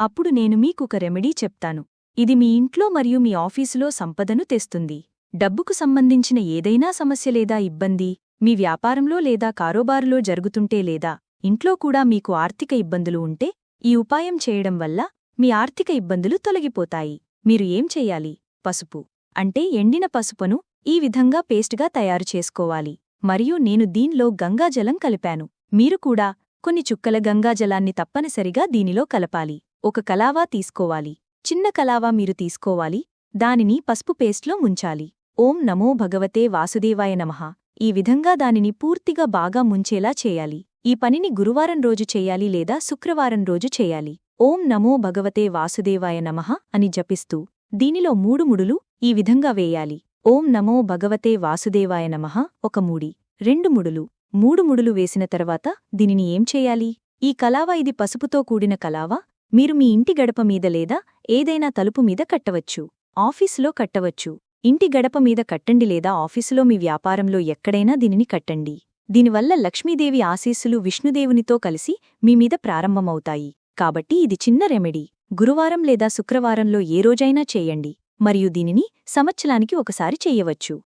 అప్పుడు నేను మీకొక రెమెడీ చెప్తాను. ఇది మీ ఇంట్లో మరియు మీ ఆఫీసులో సంపదను తెస్తుంది. డబ్బుకు సంబంధించిన ఏదైనా సమస్య లేదా ఇబ్బంది మీ వ్యాపారంలో లేదా కారోబారులో జరుగుతుంటే లేదా ఇంట్లో కూడా మీకు ఆర్థిక ఇబ్బందులు ఉంటే ఈ ఉపాయం చేయడం వల్ల మీ ఆర్థిక ఇబ్బందులు తొలగిపోతాయి. మీరు ఏం చెయ్యాలి పసుపు. అంటే ఎండిన పసుపును ఈ విధంగా పేస్ట్గా తయారు చేసుకోవాలి. మరియు నేను దీన్లో గంగాజలం కలిపాను. మీరు కూడా కొన్ని చుక్కల గంగాజలాన్ని తప్పనిసరిగా దీనిలో కలపాలి. ఒక కలావా తీసుకోవాలి. చిన్న కలావా మీరు తీసుకోవాలి. దానిని పసుపు పేస్ట్లో ముంచాలి. ఓం నమో భగవతే వాసుదేవాయ నమః. ఈ విధంగా దానిని పూర్తిగా బాగా ముంచేలా చేయాలి. ఈ పనిని గురువారం రోజు చేయాలి లేదా శుక్రవారం రోజు చేయాలి. ఓం నమో భగవతే వాసుదేవాయ నమః అని జపిస్తూ దీనిలో మూడు ముడులు ఈ విధంగా వేయాలి. ఓం నమో భగవతే వాసుదేవాయ నమః ఒక మూడి. రెండు ముడులు. మూడు ముడులు వేసిన తర్వాత దీనిని ఏం చేయాలి? ఈ కలావా ఇది పసుపుతో కూడిన కలావా? మీరు మీ ఇంటి గడప మీద లేదా ఏదైనా తలుపు మీద కట్టవచ్చు. ఆఫీసులో కట్టవచ్చు. ఇంటి గడప మీద కట్టండి లేదా ఆఫీసులో మీ వ్యాపారంలో ఎక్కడైనా దీనిని కట్టండి. దీనివల్ల లక్ష్మీదేవి ఆశీస్సులు విష్ణుదేవునితో కలిసి మీ మీద ప్రారంభమవుతాయి. కాబట్టి ఇది చిన్న రెమెడీ. గురువారం లేదా శుక్రవారంలో ఏ రోజైనా చేయండి. మరియు దీనిని సంవత్సరానికి ఒకసారి చెయ్యవచ్చు